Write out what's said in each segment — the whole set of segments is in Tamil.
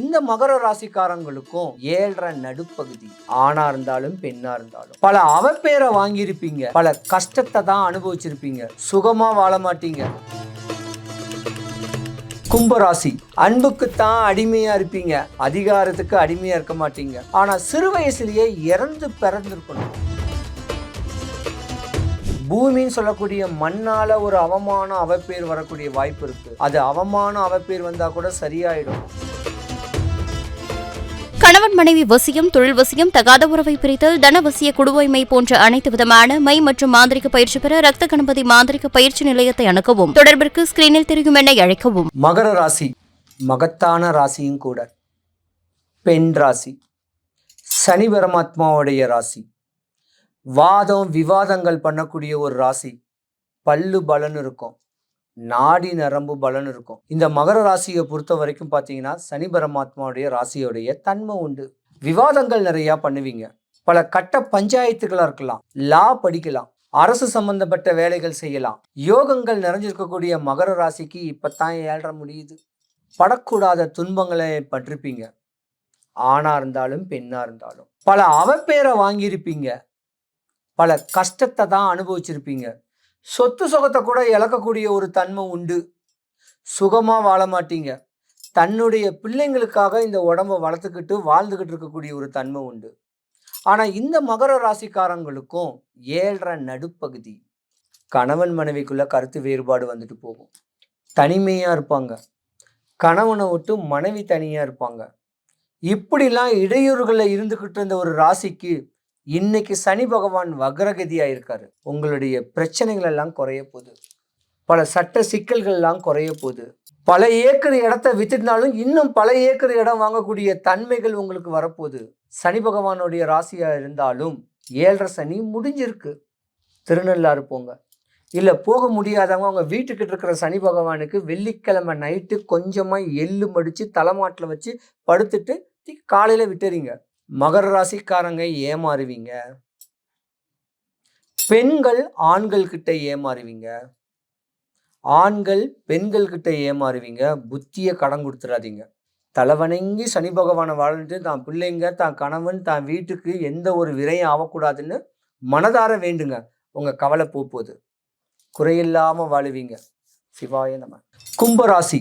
இந்த மகர ராசிக்காரங்களுக்கும் ஏழரை நடுப்பகுதி ஆணா இருந்தாலும் பெண்ணா இருந்தாலும். பல அவப்பேரை வாங்கியிருப்பீங்க. பல கஷ்டத்தை தான் அனுபவிச்சிருப்பீங்க. சுகமா வாழ மாட்டீங்க. கும்பராசி அன்புக்குத்தான் அடிமையா இருப்பீங்க. அதிகாரத்துக்கு அடிமையா இருக்க மாட்டீங்க. ஆனா சிறு வயசுலயே இறந்து பிறந்திருக்கணும். பூமின்னு சொல்லக்கூடிய மண்ணால ஒரு அவமான அவப்பேர் வரக்கூடிய வாய்ப்பு இருக்கு. அது அவமான அவப்பேர் வந்தா கூட சரியாயிடும். கணவன் மனைவி வசியம் தொழில் வசியம் தகாத உறவை பிரித்தல் தனவசிய குடுவைமை போன்ற அனைத்து விதமான மை மற்றும் மாந்திரிக பயிற்சி பெற ரத்த கணபதி மாந்திரிக பயிற்சி நிலையத்தை அணுகவும். தொடர்பிற்கு ஸ்கிரீனில் தெரியும் என அழைக்கவும். மகர ராசி மகத்தான ராசியும் கூட. பெண் ராசி சனி பரமாத்மாவுடைய ராசி. வாதம் விவாதங்கள் பண்ணக்கூடிய ஒரு ராசி. பல்லு பலன் இருக்கும். நாடி நரம்பு பலன் இருக்கும். இந்த மகர ராசியை பொறுத்த வரைக்கும் பார்த்தீங்கன்னா சனி பரமாத்மாவுடைய ராசியோடைய தன்மை உண்டு. விவாதங்கள் நிறையா பண்ணுவீங்க. பல கட்ட பஞ்சாயத்துகளாக இருக்கலாம். லா படிக்கலாம். அரசு சம்பந்தப்பட்ட வேலைகள் செய்யலாம். யோகங்கள் நிறைஞ்சிருக்கக்கூடிய மகர ராசிக்கு இப்பத்தான் ஏழ்ற முடியுது. படக்கூடாத துன்பங்களை பட்டிருப்பீங்க. ஆணாக இருந்தாலும் பெண்ணாக இருந்தாலும். பல அவப்பேரை வாங்கியிருப்பீங்க. பல கஷ்டத்தை தான் அனுபவிச்சிருப்பீங்க. சொத்து சுகத்தை கூட இழக்கக்கூடிய ஒரு தன்மை உண்டு. சுகமா வாழ மாட்டீங்க. தன்னுடைய பிள்ளைங்களுக்காக இந்த உடம்ப வளர்த்துக்கிட்டு வாழ்ந்துக்கிட்டு இருக்கக்கூடிய ஒரு தன்மை உண்டு. ஆனா இந்த மகர ராசிக்காரங்களுக்கும் ஏழ்ற நடுப்பகுதி கணவன் மனைவிக்குள்ள கருத்து வேறுபாடு வந்துட்டு போகும். தனிமையா இருப்பாங்க. கணவனை விட்டு மனைவி தனியா இருப்பாங்க. இப்படிலாம் இடையூறுகளில் இருந்துக்கிட்டு இருந்த ஒரு ராசிக்கு இன்னைக்கு சனி பகவான் வக்ரகதியாக இருக்காரு. உங்களுடைய பிரச்சனைகள் எல்லாம் குறைய போகுது. பல சட்ட சிக்கல்கள் எல்லாம் குறைய போகுது. பல ஏக்கர் இடத்த வித்துட்டாலும் இன்னும் பல ஏக்கர் இடம் வாங்கக்கூடிய தன்மைகள் உங்களுக்கு வரப்போகுது. சனி பகவானுடைய ராசியாக இருந்தாலும் ஏழரை சனி முடிஞ்சிருக்கு. திருநள்ளாறு போங்க. இல்லை போக முடியாதவங்க அவங்க வீட்டுக்கிட்ட இருக்கிற சனி பகவானுக்கு வெள்ளிக்கிழமை நைட்டு கொஞ்சமாக எள்ளு மடித்து தலைமாட்டில் வச்சு படுத்துட்டு காலையில் விட்டுறீங்க. மகர ராசிக்காரங்க ஏமாறுவீங்க. பெண்கள் ஆண்கள் கிட்ட ஏமாறுவீங்க. ஆண்கள் பெண்கள் கிட்ட ஏமாறுவீங்க. புத்தியை கடன் கொடுத்துடாதீங்க தலைவணங்கி சனி பகவானை வாழ்ந்துட்டு தான் பிள்ளைங்க தான் கணவன் தான் வீட்டுக்கு எந்த ஒரு விரையும் ஆகக்கூடாதுன்னு மனதார வேண்டுங்க. உங்க கவலை போகுது. குறையில்லாம வாழுவீங்க. சிவாய நம. கும்பராசி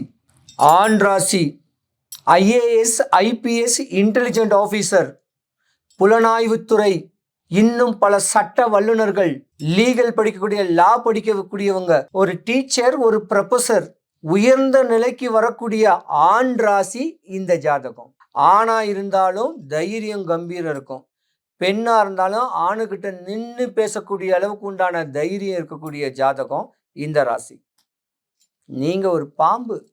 ஆண் ராசி. ஐஏஎஸ் ஐபிஎஸ் இன்டெலிஜென்ட் ஆஃபீஸர் புலனாய்வுத்துறை இன்னும் பல சட்ட வல்லுநர்கள் லீகல் படிக்கக்கூடிய லா படிக்கக்கூடியவங்க. ஒரு டீச்சர் ஒரு ப்ரொஃபசர் உயர்ந்த நிலைக்கு வரக்கூடிய ஆண் ராசி இந்த ஜாதகம். ஆணா இருந்தாலும் தைரியம் கம்பீரம் இருக்கும். பெண்ணா இருந்தாலும் ஆணுகிட்ட நின்று பேசக்கூடிய அளவுக்கு உண்டான தைரியம் இருக்கக்கூடிய ஜாதகம் இந்த ராசி. நீங்க ஒரு பாம்பு.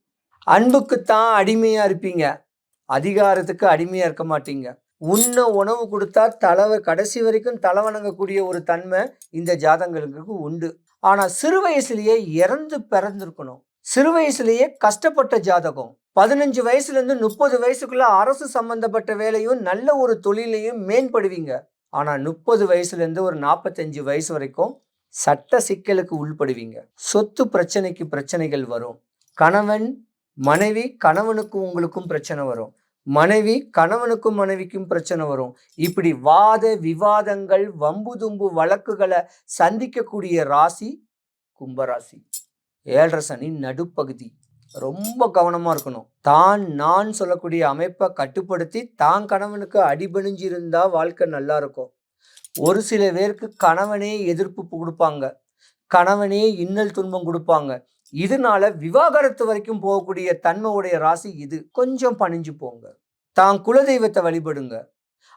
அன்புக்குத்தான் அடிமையா இருப்பீங்க. அதிகாரத்துக்கு அடிமையா இருக்க மாட்டீங்க. உண்ண உணவு கொடுத்தா தலைவர் கடைசி வரைக்கும் தலை வணங்கக்கூடிய ஒரு தன்மை இந்த ஜாதகங்களுக்கு உண்டு. ஆனால் சிறு வயசுலேயே இறந்து பிறந்திருக்கணும். சிறு வயசுலேயே கஷ்டப்பட்ட ஜாதகம். பதினஞ்சு வயசுலேருந்து முப்பது வயசுக்குள்ள அரசு சம்பந்தப்பட்ட வேலையும் நல்ல ஒரு தொழிலையும் மேம்படுவீங்க. ஆனால் முப்பது வயசுலேருந்து ஒரு நாற்பத்தஞ்சு வயசு வரைக்கும் சட்ட சிக்கலுக்கு உள்படுவீங்க. சொத்து பிரச்சனைக்கு பிரச்சனைகள் வரும். கணவன் மனைவி கணவனுக்கும் உங்களுக்கும் பிரச்சனை வரும். மனைவி கணவனுக்கும் மனைவிக்கும் பிரச்சனை வரும். இப்படி வாத விவாதங்கள் வம்பு தும்பு வழக்குகளை சந்திக்கக்கூடிய ராசி கும்பராசி. ஏழரை சனி நடுப்பகுதி. ரொம்ப கவனமாக இருக்கணும். தான் நான் சொல்லக்கூடிய அமைப்பை கட்டுப்படுத்தி தான் கணவனுக்கு அடிபணிஞ்சிருந்தா வாழ்க்கை நல்லா இருக்கும். ஒரு சில பேருக்கு கணவனே எதிர்ப்பு கொடுப்பாங்க. கணவனே இன்னல் துன்பம் கொடுப்பாங்க. இதனால விவாகரத்து வரைக்கும் போகக்கூடிய தன்மை உடைய ராசி இது. கொஞ்சம் பணிஞ்சு போங்க. தான் குலதெய்வத்தை வழிபடுங்க.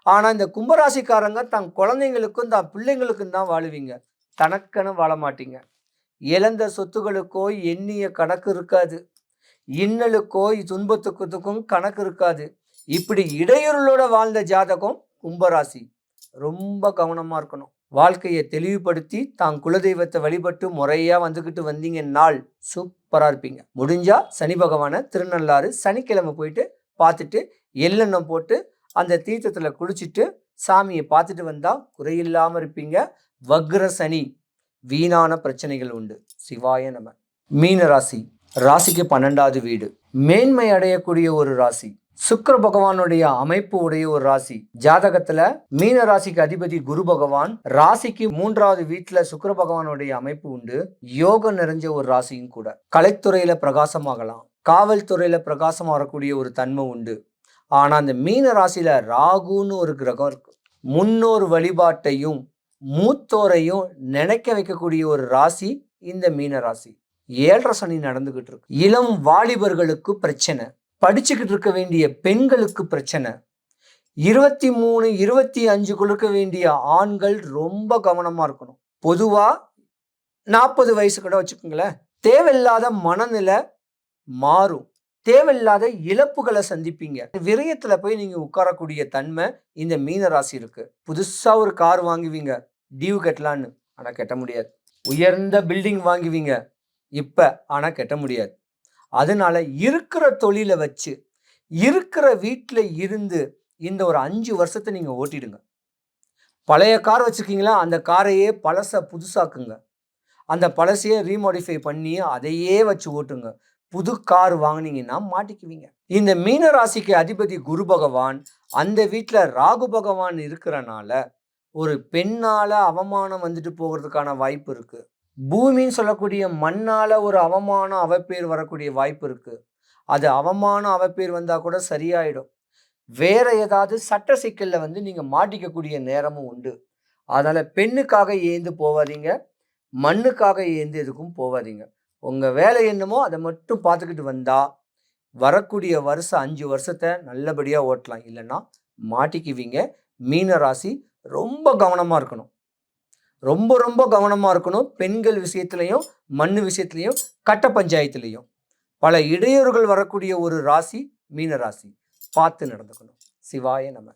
ஆனால் இந்த கும்பராசிக்காரங்க தான் குழந்தைங்களுக்கும் தான் பிள்ளைங்களுக்கும் தான் வாழுவீங்க. தனக்கென வாழ மாட்டீங்க. இழந்த சொத்துகளுக்கோ எண்ணிய கணக்கு இருக்காது. இன்னலுக்கோ துன்பத்துக்கத்துக்கும் கணக்கு இருக்காது. இப்படி இடையூறுகளோட வாழ்ந்த ஜாதகம் கும்பராசி. ரொம்ப கவனமாக இருக்கணும். வாழ்க்கையை தெளிவுபடுத்தி தான் குலதெய்வத்தை வழிபட்டு முறையாக வந்துக்கிட்டு வந்தீங்க நாள் சூப்பராக இருப்பீங்க. முடிஞ்சால் சனி பகவானை திருநள்ளாறு சனிக்கிழமை போயிட்டு பார்த்துட்டு எள்ளெண்ணம் போட்டு அந்த தீர்த்தத்தில் குளிச்சுட்டு சாமியை பார்த்துட்டு வந்தால் குறையில்லாமல் இருப்பீங்க. வக்ர சனி வீணான பிரச்சனைகள் உண்டு. சிவாய நம. மீன ராசி ராசிக்கு பன்னெண்டாவது வீடு. மேன்மை அடையக்கூடிய ஒரு ராசி. சுக்கர பகவானுடைய அமைப்பு உடைய ஒரு ராசி. ஜாதகத்துல மீன ராசிக்கு அதிபதி குரு பகவான் ராசிக்கு மூன்றாவது வீட்டுல சுக்கர பகவானுடைய அமைப்பு உண்டு. யோகம் நிறைஞ்ச ஒரு ராசியும் கூட. கலைத்துறையில பிரகாசமாகலாம். காவல்துறையில பிரகாசம் வரக்கூடிய ஒரு தன்மை உண்டு. ஆனா அந்த மீன ராசியில ராகுன்னு ஒரு கிரகம் இருக்கு. முன்னோர் வழிபாட்டையும் மூத்தோரையும் நினைக்க வைக்கக்கூடிய ஒரு ராசி இந்த மீன ராசி. ஏழரை சனி நடந்துகிட்டு இருக்கு. இளம் வாலிபர்களுக்கு பிரச்சனை. படிச்சுக்கிட்டு இருக்க வேண்டிய பெண்களுக்கு பிரச்சனை. இருபத்தி மூணு இருபத்தி அஞ்சு கொடுக்க வேண்டிய ஆண்கள் ரொம்ப கவனமா இருக்கணும். பொதுவா நாற்பது வயசு கூட வச்சுக்கோங்களேன். தேவையில்லாத மனநிலை மாறும். தேவையில்லாத இழப்புகளை சந்திப்பீங்க. விரயத்துல போய் நீங்க உட்காரக்கூடிய தன்மை இந்த மீன ராசி இருக்கு. புதுசா ஒரு கார் வாங்குவீங்க. டியூ கட்டலான்னு. ஆனா கட்ட முடியாது. உயர்ந்த பில்டிங் வாங்குவீங்க. இப்ப ஆனா கட்ட முடியாது. அதனால இருக்கிற தொழிலை வச்சு இருக்கிற வீட்டில் இருந்து இந்த ஒரு அஞ்சு வருஷத்தை நீங்கள் ஓட்டிடுங்க. பழைய கார் வச்சுருக்கீங்களா? அந்த காரையே பழசை புதுசாக்குங்க. அந்த பழசையே ரீமாடிஃபை பண்ணி அதையே வச்சு ஓட்டுங்க. புது கார் வாங்குனீங்கன்னா மாட்டிக்குவீங்க. இந்த மீன ராசிக்கு அதிபதி குரு பகவான் அந்த வீட்டில் ராகு பகவான் இருக்கிறனால ஒரு பெண்ணால் அவமானம் வந்துட்டு போகிறதுக்கான வாய்ப்பு இருக்குது பூமின்னு சொல்லக்கூடிய மண்ணால் ஒரு அவமானம் அவப்பேர் வரக்கூடிய வாய்ப்பு இருக்குது அது அவமானம் அவப்பேர் வந்தால் கூட சரியாயிடும். வேற ஏதாவது சட்ட சிக்கலில் வந்து நீங்கள் மாட்டிக்கக்கூடிய நேரமும் உண்டு. அதனால் பெண்ணுக்காக ஏந்து போவாதீங்க. மண்ணுக்காக ஏந்து எதுக்கும் போவாதீங்க. உங்கள் வேலை என்னமோ அதை மட்டும் பார்த்துக்கிட்டு வந்தால் வரக்கூடிய வருஷம் அஞ்சு வருஷத்தை நல்லபடியாக ஓட்டலாம். இல்லைன்னா மாட்டிக்குவீங்க. மீன ராசி ரொம்ப கவனமாக இருக்கணும். ரொம்ப ரொம்ப கவனமாக இருக்கணும். பெண்கள் விஷயத்துலையும் மண்ணு விஷயத்துலையும் கட்ட பஞ்சாயத்துலையும். பல இடையூறுகள் வரக்கூடிய ஒரு ராசி மீன ராசி. பார்த்து நடந்துக்கணும். சிவாய நம.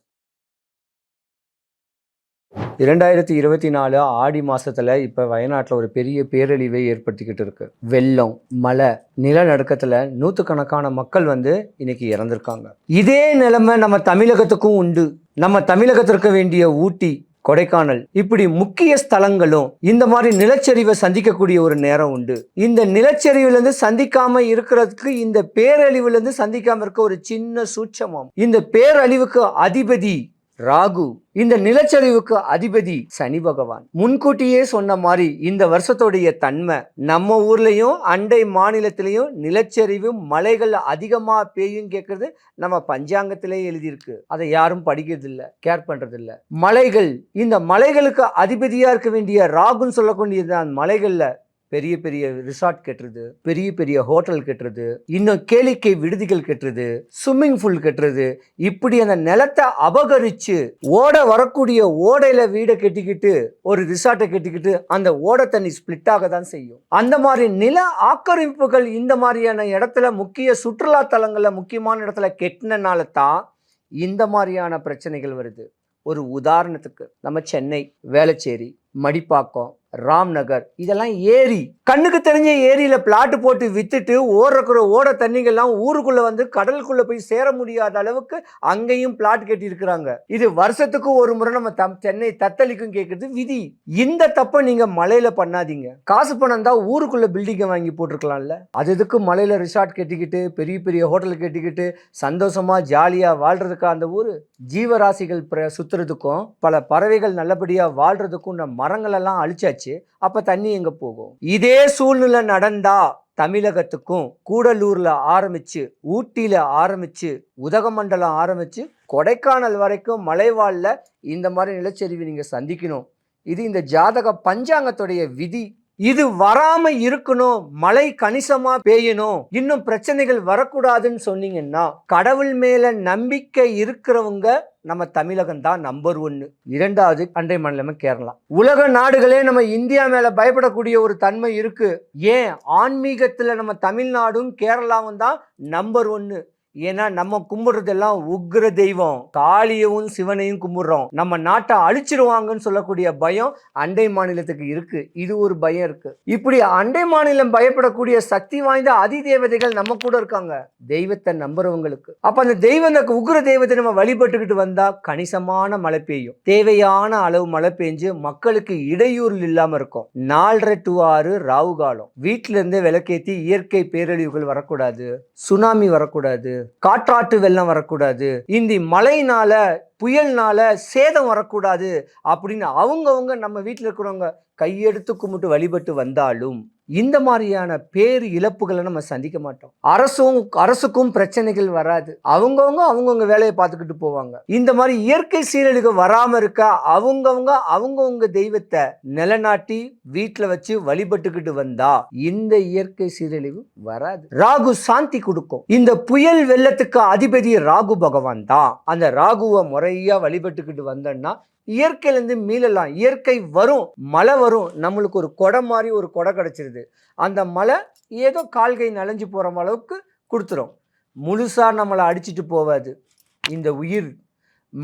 இரண்டாயிரத்தி இருபத்தி நாலு ஆடி மாசத்துல இப்ப வயநாட்டில் ஒரு பெரிய பேரழிவை ஏற்படுத்திக்கிட்டு இருக்கு. வெள்ளம் மழை நிலநடுக்கத்துல நூற்றுக்கணக்கான மக்கள் வந்து இன்னைக்கு இறந்திருக்காங்க. இதே நிலைமை நம்ம தமிழகத்துக்கும் உண்டு. நம்ம தமிழகத்திற்கு வேண்டிய ஊட்டி கொடைக்கானல். இப்படி முக்கிய ஸ்தலங்களும் இந்த மாதிரி நிலச்சரிவை சந்திக்கக்கூடிய ஒரு நேரம் உண்டு. இந்த நிலச்சரிவுலேருந்து சந்திக்காம இருக்கிறதுக்கு இந்த பேரழிவுலேருந்து சந்திக்காம இருக்க ஒரு சின்ன சூட்சமம். இந்த பேரழிவுக்கு அதிபதி ராகு இந்த நிலச்சரிவுக்கு அதிபதி சனி பகவான். முன்கூட்டியே சொன்ன மாதிரி இந்த வருஷத்துடைய தன்மை நம்ம ஊர்லயும் அண்டை மாநிலத்திலையும் நிலச்சரிவு மலைகள் அதிகமா பெய்யும் கேட்கறது நம்ம பஞ்சாங்கத்திலே எழுதியிருக்கு. அதை யாரும் படிக்கிறதில்ல கேர் பண்றது மலைகள் இந்த மலைகளுக்கு அதிபதியா இருக்க வேண்டிய ராகுன்னு சொல்லக்கூடியது மலைகளில் மலைகள்ல பெரிய பெரிய ரிசார்ட் கட்டுறது பெரிய பெரிய ஹோட்டல் கட்டுறது இன்னும் கேளிக்கை விடுதிகள் கட்டுறது ஸ்விம்மிங் பூல் கட்டுறது இப்படி அந்த நிலத்தை அபகரித்து ஓட வரக்கூடிய ஓடையில் வீடை கட்டிக்கிட்டு ஒரு ரிசார்ட்டை கட்டிக்கிட்டு அந்த ஓடை தண்ணி ஸ்பிளிட் ஆக தான் செய்யும். அந்த மாதிரி நில ஆக்கிரமிப்புகள் இந்த மாதிரியான இடத்துல முக்கிய சுற்றுலா தலங்களில் முக்கியமான இடத்துல கெட்டினால தான் இந்த மாதிரியான பிரச்சனைகள் வருது. ஒரு உதாரணத்துக்கு நம்ம சென்னை வேளச்சேரி மடிப்பாக்கம் ராம்நகர் இதெல்லாம் ஏரி. கண்ணுக்கு தெரிஞ்ச ஏரியில் பிளாட்டு போட்டு வித்துட்டு ஓடுறக்குற ஓட தண்ணிகள்லாம் ஊருக்குள்ளே வந்து கடலுக்குள்ளே போய் சேர முடியாத அளவுக்கு அங்கேயும் பிளாட் கட்டியிருக்கிறாங்க. இது வருஷத்துக்கு ஒரு முறை நம்ம தம் சென்னை தத்தளிக்கும் கேட்குறது விதி. இந்த தப்பை நீங்கள் மலையில் பண்ணாதீங்க. காசு பணம் தான் ஊருக்குள்ளே பில்டிங்கை வாங்கி போட்டிருக்கலாம்ல. அது எதுக்கு மலையில் ரிசார்ட் கட்டிக்கிட்டு பெரிய பெரிய ஹோட்டல் கட்டிக்கிட்டு சந்தோஷமாக ஜாலியாக வாழ்கிறதுக்கா அந்த ஊர்? ஜீவராசிகள் சுற்றுறதுக்கும் சுத்துறதுக்கும் பல பறவைகள் நல்லபடியாக வாழ்கிறதுக்கும் நம்ம மரங்கள் எல்லாம் அழிச்சாச்சு அப்ப தண்ணி எங்க போகும்? இதே சூழ்நிலை நடந்தா தமிழகத்துக்கும் கூடலூர்ல ஆரம்பிச்சு ஊட்டியில ஆரம்பிச்சு உதகமண்டலம் ஆரம்பிச்சு கொடைக்கானல் வரைக்கும் மலைவாழ்ல இந்த மாதிரி நிலச்சரிவு நீங்க சந்திக்கணும். இது இந்த ஜாதக பஞ்சாங்கத்துடைய விதி. இது வராம இருக்கணும் மழை கணிசமா பெய்யணும் இன்னும் பிரச்சனைகள் வரக்கூடாதுன்னு சொன்னீங்கன்னா கடவுள் மேல நம்பிக்கை இருக்கிறவங்க நம்ம தமிழகம் தான் நம்பர் ஒன்று இரண்டாவது அண்டை மாநிலமே கேரளா. உலக நாடுகளே நம்ம இந்தியா மேல பயப்படக்கூடிய ஒரு தன்மை இருக்கு. ஏன்? ஆன்மீகத்துல நம்ம தமிழ்நாடும் கேரளாவும் தான் நம்பர் ஒன்று ஏன்னா நம்ம கும்பிடுறதெல்லாம் உக்ர தெய்வம். காளியவும் சிவனையும் கும்பிடுறோம். நம்ம நாட்டை அழிச்சிருவாங்கன்னு சொல்லக்கூடிய பயம் அண்டை மாநிலத்துக்கு இருக்கு. இது ஒரு பயம் இருக்கு. இப்படி அண்டை மாநிலம் பயப்படக்கூடிய சக்தி வாய்ந்த அதி தேவதைகள் நம்ம கூட இருக்காங்க. தெய்வத்தை நம்புறவங்களுக்கு. அப்ப அந்த தெய்வம் உக்ர தெய்வத்தை நம்ம வழிபட்டுக்கிட்டு வந்தா கணிசமான மழை பெய்யும். தேவையான அளவு மழை பெஞ்சு மக்களுக்கு இடையூறு இல்லாம இருக்கும். நாலரை டு ஆறு ராவு காலம் வீட்டில இருந்தே விளக்கேத்தி இயற்கை பேரழிவுகள் வரக்கூடாது. சுனாமி வரக்கூடாது. காற்றாற்று வெள்ளம் வரக்கூடாது. இந்த மழையினால புயல்னால சேதம் வரக்கூடாது அப்படின்னு அவங்கவங்க நம்ம வீட்டில் இருக்கிறவங்க கையெடுத்து கும்பிட்டு வழிபட்டு வந்தாலும் இந்த மாதிரியான பேர் இழப்புகளை நம்ம சந்திக்க மாட்டோம். அரசும் அரசுக்கும் பிரச்சனைகள் வராது. அவங்கவுங்க அவங்கவுங்க வேலையை பார்த்துக்கிட்டு போவாங்க. இந்த மாதிரி இயற்கை சீரழிவு வராம இருக்க? அவங்கவுங்க அவங்கவுங்க தெய்வத்தை நிலநாட்டி வீட்டில் வச்சு வழிபட்டுக்கிட்டு வந்தா இந்த இயற்கை சீரழிவு வராது. ராகு சாந்தி கொடுக்கும். இந்த புயல் வெள்ளத்துக்கு அதிபதி ராகு பகவான் தான். அந்த ராகுவை முறையா வழிபட்டுக்கிட்டு வந்தோம்னா இயற்கையிலேருந்து மீளலாம். இயற்கை வரும் மழை வரும் நம்மளுக்கு ஒரு கொடை மாதிரி ஒரு கொடை கிடச்சிருது. அந்த மழை ஏதோ கால்கை நனைஞ்சு போகிற அளவுக்கு கொடுத்துரும். முழுசாக நம்மளை அடிச்சிட்டு போவாது இந்த உயிர்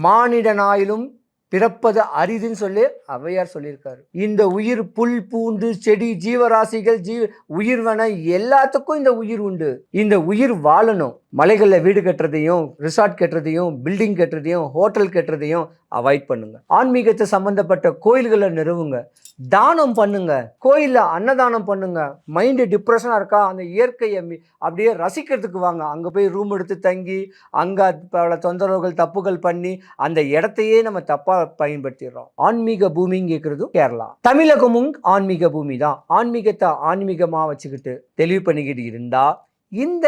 மானிடனாயிலும் பிறப்பது அரிதுன்னு சொல்லி அவையார் சொல்லியிருக்காரு. இந்த உயிர் புல் பூண்டு செடி ஜீவராசிகள் ஜீ உயிர்வன எல்லாத்துக்கும் இந்த உயிர் உண்டு. இந்த உயிர் வாழணும். மலைகளில் வீடு கட்டுறதையும் ரிசார்ட் கட்டுறதையும் பில்டிங் கட்டுறதையும் ஹோட்டல் கட்டுறதையும் அவாய்ட் பண்ணுங்க. ஆன்மீகத்தை சம்மந்தப்பட்ட கோயில்களை நிறுவுங்க. தானம் பண்ணுங்க. கோயிலில் அன்னதானம் பண்ணுங்க. மைண்டு டிப்ரெஷனாக இருக்கா? அந்த இயற்கையை அப்படியே ரசிக்கிறதுக்கு வாங்க. அங்கே போய் ரூம் எடுத்து தங்கி அங்கே பல தொந்தரவுகள் தப்புகள் பண்ணி அந்த இடத்தையே நம்ம தப்பாக பயன்படுத்திடுறோம். ஆன்மீக பூமின்னு கேட்குறதும் கேரளா. தமிழகமும் ஆன்மீக பூமி தான் ஆன்மீகத்தை ஆன்மீகமாக வச்சுக்கிட்டு தெளிவு பண்ணிக்கிட்டு இருந்தால் இந்த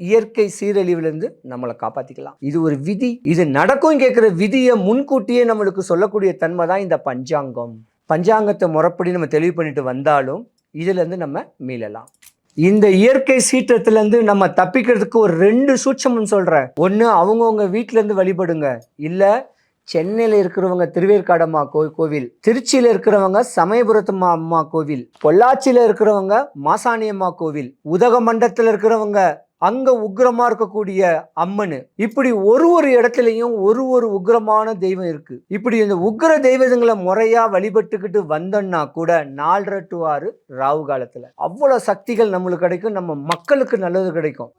இயற்கை சீரழிவுலேருந்து நம்மளை காப்பாற்றிக்கலாம் இது ஒரு விதி. இது நடக்கும் கேட்குற விதியை முன்கூட்டியே நம்மளுக்கு சொல்லக்கூடிய தன்மை தான் இந்த பஞ்சாங்கம். பஞ்சாங்கத்தை முறப்படி நம்ம தெளிவு பண்ணிட்டு வந்தாலும் இதுலேருந்து நம்ம மீளலாம். இந்த இயற்கை சீற்றத்துலேருந்து நம்ம தப்பிக்கிறதுக்கு ஒரு ரெண்டு சூட்சம்னு சொல்கிறேன் ஒன்று அவங்கவுங்க வீட்டிலேருந்து வழிபடுங்க. இல்லை சென்னையில் இருக்கிறவங்க திருவேற்காடம்மா கோ கோவில் திருச்சியில் இருக்கிறவங்க சமயபுரத்தம்மா அம்மா கோவில் பொள்ளாச்சியில் இருக்கிறவங்க மாசாணி அம்மா கோவில் உதகமண்டலத்தில் இருக்கிறவங்க அங்க உக்கிரமா இருக்கக்கூடிய அம்மனு. இப்படி ஒரு ஒரு இடத்துலையும் ஒரு ஒரு உக்கிரமான தெய்வம் இருக்கு. இப்படி இந்த உக்ர தெய்வங்களை முறையா வழிபட்டுக்கிட்டு வந்தோம்னா கூட நாலரை டு ஆறு ராவு காலத்துல. அவ்வளவு சக்திகள் நம்மளுக்கு கிடைக்கும். நம்ம மக்களுக்கு நல்லது கிடைக்கும்.